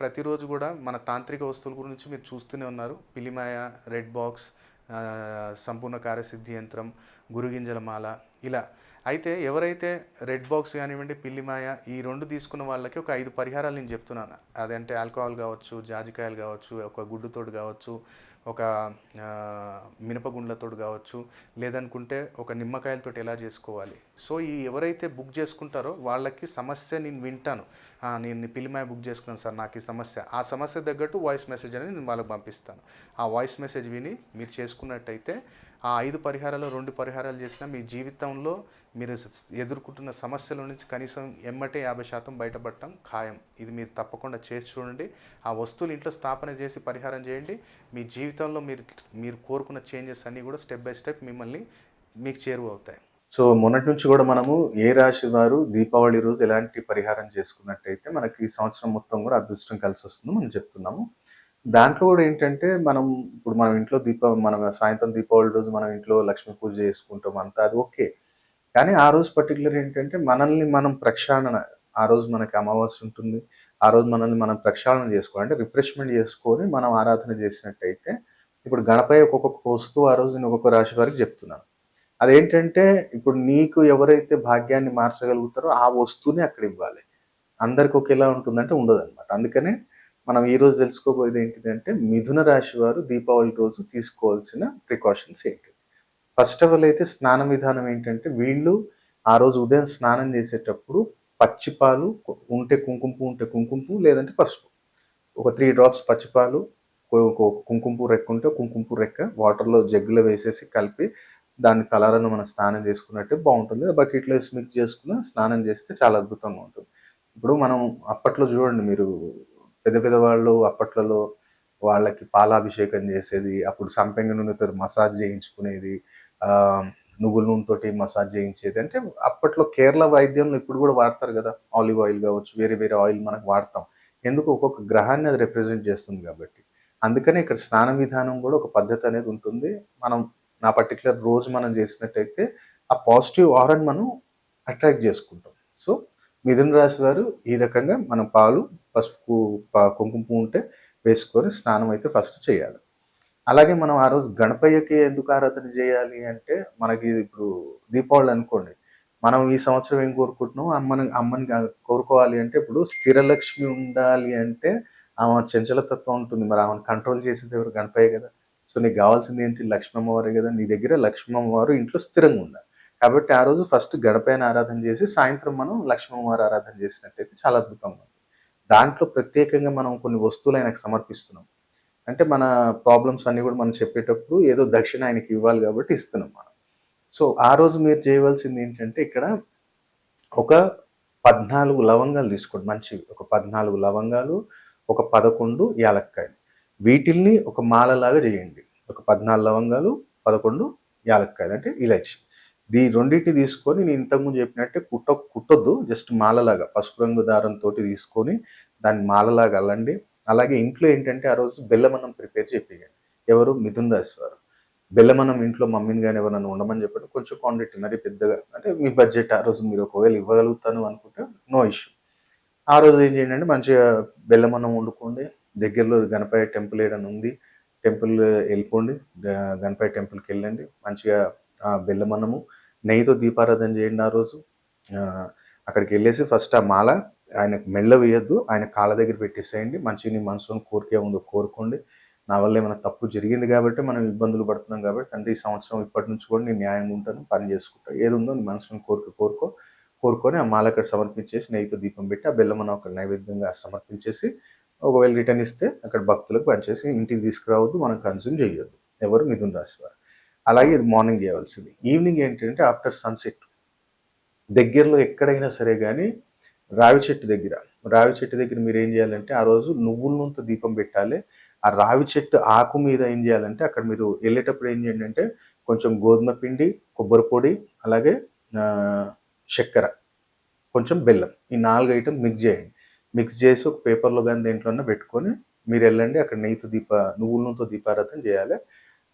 ప్రతిరోజు కూడా మన తాంత్రిక వస్తువుల గురించి మీరు చూస్తూనే ఉన్నారు. పిలిమాయ రెడ్ బాక్స్ సంపూర్ణ కార్యసిద్ధి యంత్రం గురుగింజల మాల ఇలా. అయితే ఎవరైతే రెడ్ బాక్స్ కానివ్వండి పిల్లిమాయ ఈ రెండు తీసుకున్న వాళ్ళకి ఒక ఐదు పరిహారాలు నేను చెప్తున్నాను. అదంటే ఆల్కహాల్ కావచ్చు జాజికాయలు కావచ్చు ఒక గుడ్డుతోడు కావచ్చు ఒక మినపగుండ్లతో మినపగుండ్లతోటి కావచ్చు లేదనుకుంటే ఒక నిమ్మకాయలతో ఎలా చేసుకోవాలి. సో ఈ ఎవరైతే బుక్ చేసుకుంటారో వాళ్ళకి సమస్య నేను వింటాను. నేను పిలిమాయ బుక్ చేసుకున్నాను సార్ నాకు ఈ సమస్య. ఆ సమస్య తగ్గట్టు వాయిస్ మెసేజ్ అనేది నేను వాళ్ళకి పంపిస్తాను. ఆ వాయిస్ మెసేజ్ విని మీరు చేసుకున్నట్టయితే ఆ ఐదు పరిహారాలు రెండు పరిహారాలు చేసినా మీ జీవితంలో మీరు ఎదుర్కొంటున్న సమస్యల నుంచి కనీసం ఎమ్మటే యాభై శాతం బయటపడటం ఖాయం. ఇది మీరు తప్పకుండా చేసి చూడండి. ఆ వస్తువులు ఇంట్లో స్థాపన చేసి పరిహారం చేయండి. మీ జీవితంలో మీరు మీరు కోరుకున్న చేంజెస్ అన్నీ కూడా స్టెప్ బై స్టెప్ మిమ్మల్ని మీకు చేరువ అవుతాయి సో మొన్నటి నుంచి కూడా మనము ఏ రాశి వారు దీపావళి రోజు ఎలాంటి పరిహారం చేసుకున్నట్టయితే మనకి ఈ సంవత్సరం మొత్తం కూడా అదృష్టం కలిసి వస్తుందో మనం చెప్తున్నాము. దాంట్లో కూడా ఏంటంటే మనం ఇప్పుడు మనం ఇంట్లో దీప మనం సాయంత్రం దీపావళి రోజు మనం ఇంట్లో లక్ష్మీ పూజ చేసుకుంటాం అంతా అది ఓకే. కానీ ఆ రోజు పర్టికులర్ ఏంటంటే మనల్ని మనం ప్రక్షాళన ఆ రోజు మనకి అమావాస్య ఉంటుంది. ఆ రోజు మనల్ని మనం ప్రక్షాళన చేసుకోవాలి. అంటే రిఫ్రెష్మెంట్ చేసుకొని మనం ఆరాధన చేసినట్టయితే ఇప్పుడు గణపై ఒక్కొక్క వస్తువు ఆ రోజు నేను ఒక్కొక్క రాశి వారికి చెప్తున్నాను. అదేంటంటే ఇప్పుడు నీకు ఎవరైతే భాగ్యాన్ని మార్చగలుగుతారో ఆ వస్తువుని అక్కడ ఇవ్వాలి. అందరికి ఒకేలా ఉంటుందంటే ఉండదు అనమాట అందుకనే మనం ఈరోజు తెలుసుకోబోయేది ఏంటిదంటే మిథున రాశి వారు దీపావళి రోజు తీసుకోవాల్సిన ప్రికాషన్స్ ఏంటి ఫస్ట్ ఆఫ్ ఆల్ అయితే స్నానం విధానం ఏంటంటే వీళ్ళు ఆ రోజు ఉదయం స్నానం చేసేటప్పుడు పచ్చిపాలు ఉంటే కుంకుమ పువ్వు ఉంటే కుంకుమ పువ్వు లేదంటే పసుపు. ఒక త్రీ డ్రాప్స్ పచ్చిపాలు ఒక- కుంకుమ పువ్వు రెక్క ఉంటే కుంకుమ పువ్వు రెక్క వాటర్లో జగ్గులో వేసేసి కలిపి దాన్ని తలారను మనం స్నానం చేసుకున్నట్టే బాగుంటుంది. బకెట్లో వేసి మిక్స్ చేసుకున్న స్నానం చేస్తే చాలా అద్భుతంగా ఉంటుంది. ఇప్పుడు మనం అప్పట్లో చూడండి మీరు పెద్ద పెద్ద వాళ్ళు అప్పట్లలో వాళ్ళకి పాలాభిషేకం చేసేది అప్పుడు సంపెంగ నూనెతో మసాజ్ చేయించుకునేది నువ్వుల నూనెతోటి మసాజ్ చేయించేది. అంటే అప్పట్లో కేరళ వైద్యంలో ఇప్పుడు కూడా వాడతారు కదా ఆలివ్ ఆయిల్ కావచ్చు వేరే వేరే ఆయిల్ మనకు వాడతాం. ఎందుకు? ఒక్కొక్క గ్రహాన్ని అది రిప్రజెంట్ చేస్తుంది కాబట్టి. అందుకనే ఇక్కడ స్నాన విధానం కూడా ఒక పద్ధతి అనేది ఉంటుంది. మనం నా పర్టికులర్ రోజు మనం చేసినట్టయితే ఆ పాజిటివ్ ఆరని మనం అట్రాక్ట్ చేసుకుంటాం. సో మిథున రాశి వారు ఈ రకంగా మనం పాలు పసుపు కుంకుమ పువ్వు ఉంటే వేసుకొని స్నానం అయితే ఫస్ట్ చేయాలి. అలాగే మనం ఆ రోజు గణపయ్యకి ఎందుకు ఆరాధన చేయాలి అంటే మనకి ఇప్పుడు దీపావళి అనుకోండి. మనం ఈ సంవత్సరం ఏం కోరుకుంటున్నాం? అమ్మని అమ్మని కోరుకోవాలి అంటే ఇప్పుడు స్థిరలక్ష్మి ఉండాలి అంటే ఆమె చంచలతత్వం ఉంటుంది. మరి ఆమెను కంట్రోల్ చేసేది ఎవరు? గణపయ్య కదా. సో నీకు కావాల్సింది ఏంటి? లక్ష్మమ్మవారే కదా. నీ దగ్గర లక్ష్మమ్మవారు ఇంట్లో స్థిరంగా ఉండాలి. కాబట్టి ఆ రోజు ఫస్ట్ గణపయ్యని ఆరాధన చేసి సాయంత్రం మనం లక్ష్మమ్మవారు ఆరాధన చేసినట్టయితే చాలా అద్భుతంగా ఉంది దాంట్లో ప్రత్యేకంగా మనం కొన్ని వస్తువులు ఆయనకు సమర్పిస్తున్నాం. అంటే మన ప్రాబ్లమ్స్ అన్నీ కూడా మనం చెప్పేటప్పుడు ఏదో దక్షిణ ఆయనకి ఇవ్వాలి కాబట్టి ఇస్తున్నాం మనం. సో ఆ రోజు మీరు చేయవలసింది ఏంటంటే ఇక్కడ ఒక పద్నాలుగు లవంగాలు తీసుకోండి. మంచివి. ఒక పద్నాలుగు లవంగాలు ఒక పదకొండు యాలక్కాయలు. వీటిల్ని ఒక మాలలాగా చేయండి. ఒక పద్నాలుగు లవంగాలు పదకొండు యాలక్కాయలు అంటే ఇలాచి. దీ రెండింటిని తీసుకొని నేను ఇంతకుముందు చెప్పినట్టే కుట్ట కుట్టొద్దు. జస్ట్ మాలలాగా పసుపు రంగు దారంతో తీసుకొని దాన్ని మాలలాగా అల్లండి. అలాగే ఇంట్లో ఏంటంటే ఆ రోజు బెల్లమన్నం ప్రిపేర్ చేపించండి ఎవరు? మిథున్ రాశి వారు. బెల్లమన్నం ఇంట్లో మమ్మీని కానీ ఎవరన్నా ఉండమని చెప్పండి. కొంచెం క్వాంటిటీ మరి పెద్దగా అంటే మీ బడ్జెట్ ఆ రోజు మీరు ఒకవేళ ఇవ్వగలుగుతాను అనుకుంటే నో ఇష్యూ. ఆ రోజు ఏం చేయండి అంటే మంచిగా బెల్లమన్నం వండుకోండి. దగ్గరలో గణపయ్య టెంపుల్ ఏదైనా ఉంది టెంపుల్ వెళ్ళిపోండి. గ- గణపయ్య టెంపుల్కి వెళ్ళండి. మంచిగా ఆ బెల్లమన్నము నెయ్యితో దీపారాధన చేయండి ఆ రోజు. అక్కడికి వెళ్ళేసి ఫస్ట్ ఆ మాల ఆయనకు మెల్ల వేయద్దు. ఆయన కాళ్ళ దగ్గర పెట్టేసేయండి. మంచిగా నీ మనసులో కోరికే ఉందో కోరుకోండి. నా వల్ల ఏమైనా తప్పు జరిగింది కాబట్టి మనం ఇబ్బందులు పడుతున్నాం కాబట్టి తండ్రి ఈ సంవత్సరం ఇప్పటి నుంచి కూడా నేను న్యాయంగా ఉంటాను పని చేసుకుంటా. ఏది ఉందో నీ మనసును కోరిక కోరుకో. కోరుకొని ఆ మాల అక్కడ సమర్పించేసి నెయ్యితో దీపం పెట్టి ఆ బెల్లం మనం అక్కడ నైవేద్యంగా సమర్పించేసి ఒకవేళ రిటర్న్ ఇస్తే అక్కడ భక్తులకు పనిచేసి ఇంటికి తీసుకురావద్దు. మనం కన్జ్యూమ్ చేయొద్దు. ఎవరు మిథున్ రాశి వారు. అలాగే ఇది మార్నింగ్ చేయవలసింది. ఈవినింగ్ ఏంటంటే ఆఫ్టర్ సన్సెట్. దగ్గరలో ఎక్కడైనా సరే కానీ రావి చెట్టు దగ్గర. రావి చెట్టు దగ్గర మీరు ఏం చేయాలంటే ఆ రోజు నువ్వుల నూనెతో దీపం పెట్టాలి. ఆ రావి చెట్టు ఆకు మీద ఏం చేయాలంటే అక్కడ మీరు వెళ్ళేటప్పుడు ఏం చేయండి అంటే కొంచెం గోధుమ పిండి కొబ్బరి పొడి అలాగే చక్కెర కొంచెం బెల్లం ఈ నాలుగు ఐటమ్ మిక్స్ చేయండి. మిక్స్ చేసి ఒక పేపర్లో కానీ దేంట్లోనే పెట్టుకొని మీరు వెళ్ళండి. అక్కడ నెయ్యితో దీప నువ్వుల నూనెతో దీపారాధన చేయాలి.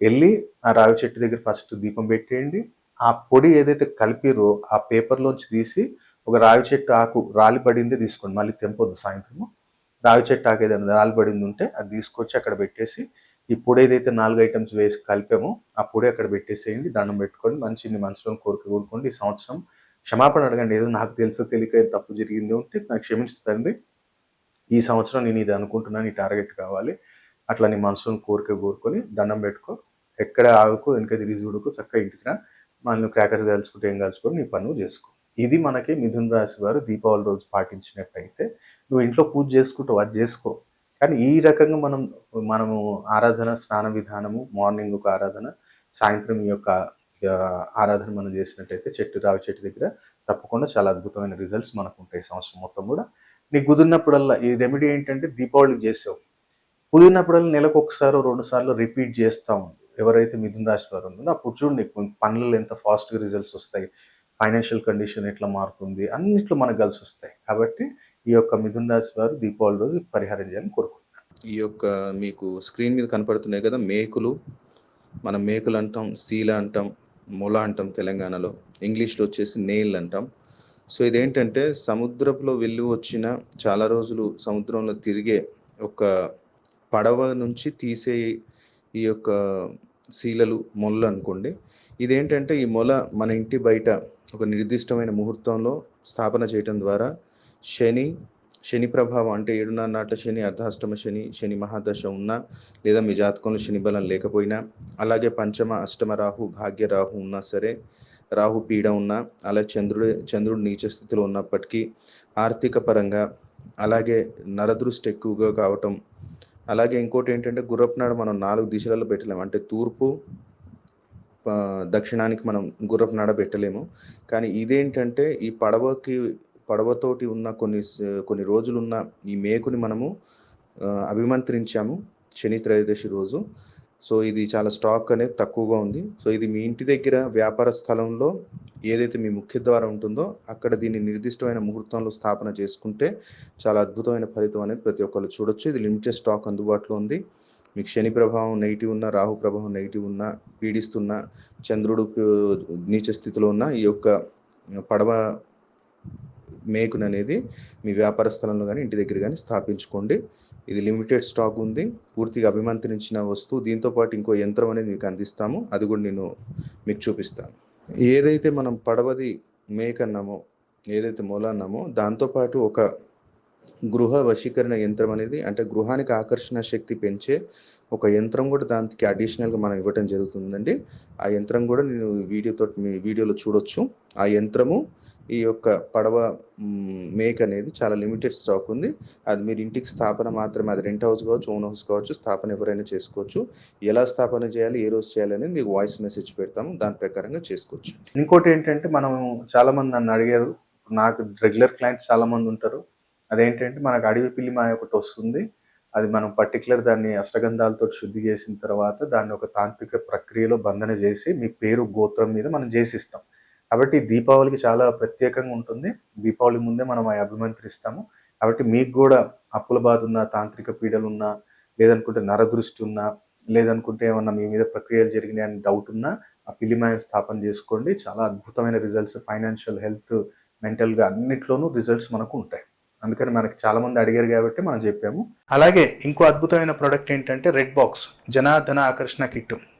వెళ్ళి ఆ రావి చెట్టు దగ్గర ఫస్ట్ దీపం పెట్టేయండి. ఆ పొడి ఏదైతే కలిపిరో ఆ పేపర్లోంచి తీసి ఒక రావి చెట్టు ఆకు రాలిపడింది తీసుకోండి. మళ్ళీ తెంపొద్దు సాయంత్రము. రావి చెట్టు ఆకు ఏదైనా రాలిపడింది ఉంటే అది తీసుకొచ్చి అక్కడ పెట్టేసి ఈ పొడి ఏదైతే నాలుగు ఐటమ్స్ వేసి కలిపామో ఆ పొడి అక్కడ పెట్టేసేయండి. దండం పెట్టుకొని మంచి మనసులో కోరిక కోరుకోండి. ఈ సంవత్సరం క్షమాపణ అడగండి. ఏదో నాకు తెలుసో తెలియక తప్పు జరిగింది ఉంటే నాకు క్షమించండి ఈ సంవత్సరం నేను ఇది అనుకుంటున్నాను. ఈ టార్గెట్ కావాలి. అట్లా నీ మనసులో కోరిక కోరుకొని దండం పెట్టుకో. ఎక్కడ ఆగుకో వెనక తిరిగి చూడుకో చక్కగా ఇంటికి రా. మనం క్రాకర్స్ కలుసుకుంటే ఏం కలుసుకొని నీ పనులు చేసుకో. ఇది మనకి మిథున్ రాశి వారు దీపావళి రోజు పాటించినట్టయితే నువ్వు ఇంట్లో పూజ చేసుకుంటావు అది చేసుకో. కానీ ఈ రకంగా మనం మనము ఆరాధన స్నాన విధానము మార్నింగ్ ఒక ఆరాధన సాయంత్రం ఈ యొక్క ఆరాధన మనం చేసినట్టయితే చెట్టు రావి చెట్టు దగ్గర తప్పకుండా చాలా అద్భుతమైన రిజల్ట్స్ మనకు ఉంటాయి సంవత్సరం మొత్తం కూడా. నీకు కుదిరినప్పుడల్లా ఈ రెమెడీ ఏంటంటే దీపావళికి చేసావు. కుదిరినప్పుడల్లా నెలకు ఒకసారి రెండు సార్లు రిపీట్ చేస్తా ఉండు ఎవరైతే మిథున రాశి వారు ఉందో అప్పుడు చూడు నీకు పనులలో ఎంత ఫాస్ట్గా రిజల్ట్స్ వస్తాయి. ఫైనాన్షియల్ కండిషన్ ఎట్లా మారుతుంది అన్నిట్లో మనకు కలిసి వస్తాయి. కాబట్టి ఈ యొక్క మిథున్ రాశి వారు దీపావళి రోజు పరిహారం చేయాలని కోరుకుంటున్నాను ఈ యొక్క మీకు స్క్రీన్ మీద కనపడుతున్నాయి కదా మేకులు. మనం మేకులు అంటాం సీల అంటాం మొల అంటాం తెలంగాణలో. ఇంగ్లీష్లో వచ్చేసి నేల్ అంటాం. సో ఇదేంటంటే సముద్రంలో వెళ్ళి వచ్చిన చాలా రోజులు సముద్రంలో తిరిగే ఒక పడవ నుంచి తీసే ఈ యొక్క శీలలు మొల్ల అనుకోండి. ఇదేంటంటే ఈ మొల మన ఇంటి బయట ఒక నిర్దిష్టమైన ముహూర్తంలో స్థాపన చేయటం ద్వారా శని శని ప్రభావం అంటే ఏడున్నర నాట్ల శని అర్ధాష్టమ శని శని మహాదశ ఉన్నా లేదా మీ జాతకంలో శని బలం లేకపోయినా అలాగే పంచమ అష్టమ రాహు భాగ్య రాహు ఉన్నా సరే రాహు పీడ ఉన్నా అలాగే చంద్రుడు చంద్రుడు నీచ స్థితిలో ఉన్నప్పటికీ ఆర్థిక పరంగా అలాగే నరదృష్టి ఎక్కువగా కావటం. అలాగే ఇంకోటి ఏంటంటే గుర్రపునాడు మనం నాలుగు దిశలలో పెట్టలేము అంటే తూర్పు దక్షిణానికి మనం గుర్రపు నాడ పెట్టలేము. కానీ ఇదేంటంటే ఈ పడవకి పడవతోటి ఉన్న కొన్ని కొన్ని రోజులున్న ఈ మేకుని మనము అభిమంత్రించాము శని త్రయోదశి రోజు. సో ఇది చాలా స్టాక్ అనేది తక్కువగా ఉంది. సో ఇది మీ ఇంటి దగ్గర వ్యాపార స్థలంలో ఏదైతే మీ ముఖ్య ద్వారం ఉంటుందో అక్కడ దీన్ని నిర్దిష్టమైన ముహూర్తంలో స్థాపన చేసుకుంటే చాలా అద్భుతమైన ఫలితం అనేది ప్రతి ఒక్కరు చూడొచ్చు. ఇది లిమిటెడ్ స్టాక్ అందుబాటులో ఉంది. మీకు శని ప్రభావం నెగిటివ్ ఉన్న రాహు ప్రభావం నెగిటివ్ ఉన్న పీడిస్తున్న చంద్రుడు నీచ స్థితిలో ఉన్న ఈ యొక్క పడవ మేకున్ అనేది మీ వ్యాపార స్థలంలో కానీ ఇంటి దగ్గర కానీ స్థాపించుకోండి. ఇది లిమిటెడ్ స్టాక్ ఉంది. పూర్తిగా అభిమంత్రించిన వస్తువు దీంతో పాటు ఇంకో యంత్రం అనేది మీకు అందిస్తాము. అది కూడా నేను మీకు చూపిస్తాను. ఏదైతే మనం పడవది మేక అన్నామో ఏదైతే మొల అన్నామో దాంతోపాటు ఒక గృహ వశీకరణ యంత్రం అనేది అంటే గృహానికి ఆకర్షణ శక్తి పెంచే ఒక యంత్రం కూడా దానికి అడిషనల్గా మనం ఇవ్వటం జరుగుతుందండి. ఆ యంత్రం కూడా నేను వీడియోతో మీ వీడియోలో చూడొచ్చు. ఆ యంత్రము ఈ యొక్క పడవ మేక్ అనేది చాలా లిమిటెడ్ స్టాక్ ఉంది. అది మీరు ఇంటికి స్థాపన మాత్రమే అది రెంట్ హౌస్ కావచ్చు ఓన్ హౌస్ కావచ్చు స్థాపన ఎవరైనా చేసుకోవచ్చు. ఎలా స్థాపన చేయాలి ఏ రోజు చేయాలి అనేది మీకు వాయిస్ మెసేజ్ పెడతాము. దాని ప్రకారంగా చేసుకోవచ్చు ఇంకోటి ఏంటంటే మనం చాలామంది నన్ను అడిగారు. నాకు రెగ్యులర్ క్లయింట్స్ చాలామంది ఉంటారు. అదేంటంటే మనకు అడవి పిల్లి మాయ ఒకటి వస్తుంది. అది మనం పర్టికులర్ దాన్ని అష్టగంధాలతో శుద్ధి చేసిన తర్వాత దాన్ని ఒక తాంత్రిక ప్రక్రియలో బంధన చేసి మీ పేరు గోత్రం మీద మనం చేసిస్తాం. కాబట్టి దీపావళికి చాలా ప్రత్యేకంగా ఉంటుంది. దీపావళి ముందే మనం అభిమంత్రిస్తాము. కాబట్టి మీకు కూడా అప్పుల బాధ ఉన్న తాంత్రిక పీడలు ఉన్నా లేదనుకుంటే నరదృష్టి ఉన్నా లేదనుకుంటే ఏమన్నా మీ మీద ప్రక్రియలు జరిగినాయి అని డౌట్ ఉన్నా ఆ పిల్లిమాయ స్థాపన చేసుకోండి. చాలా అద్భుతమైన రిజల్ట్స్ ఫైనాన్షియల్ హెల్త్ మెంటల్గా అన్నిట్లోనూ రిజల్ట్స్ మనకు ఉంటాయి. అందుకని మనకి చాలా మంది అడిగారు కాబట్టి మనం చెప్పాము. అలాగే ఇంకో అద్భుతమైన ప్రోడక్ట్ ఏంటంటే రెడ్ బాక్స్ జనాధన ఆకర్షణ కిట్.